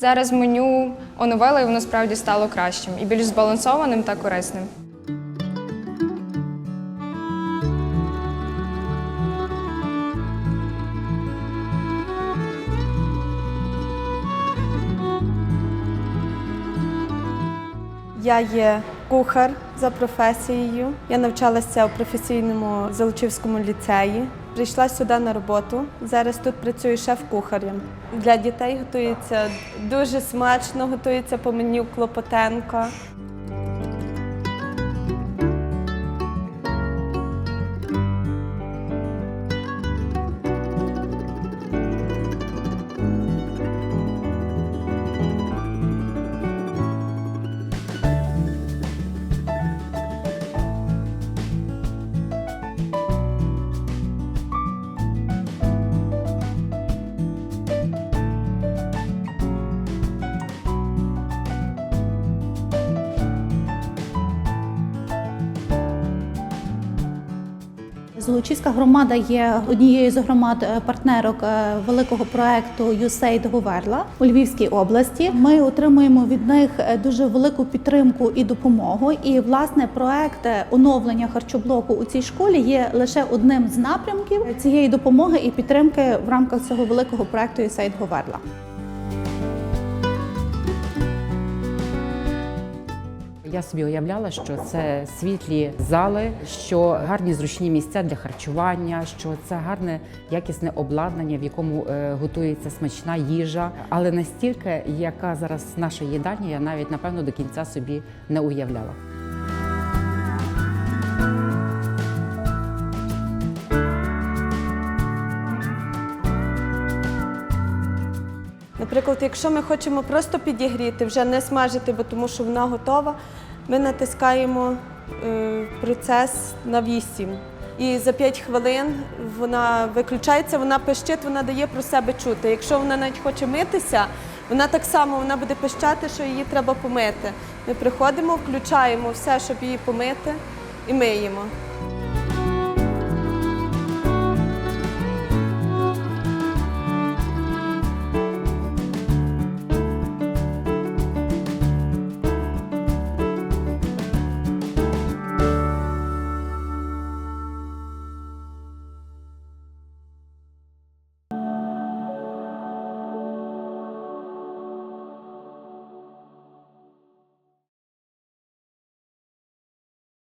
Зараз меню оновили і воно справді стало кращим і більш збалансованим та корисним. Я є кухар за професією. Я навчалася у професійному Золочівському ліцеї. Прийшла сюди на роботу. Зараз тут працюю шеф-кухарем. Для дітей готується дуже смачно, готується по меню Клопотенко. Золочівська громада є однією з громад е, партнерок е, великого проекту USAID Говерла у Львівській області. Ми отримуємо від них е, дуже велику підтримку і допомогу. І власне проект оновлення харчоблоку у цій школі є лише одним з напрямків цієї допомоги і підтримки в рамках цього великого проекту USAID Говерла. Я собі уявляла, що це світлі зали, що гарні зручні місця для харчування, що це гарне якісне обладнання, в якому е, готується смачна їжа. Але настільки, яка зараз наша їдальня, я навіть напевно до кінця собі не уявляла. Наприклад, якщо ми хочемо просто підігріти, вже не смажити, бо тому що вона готова, ми натискаємо е, процес на 8. І за 5 хвилин вона виключається, вона пищить, вона дає про себе чути. Якщо вона навіть хоче митися, вона так само вона буде пищати, що її треба помити. Ми приходимо, включаємо все, щоб її помити, і миємо.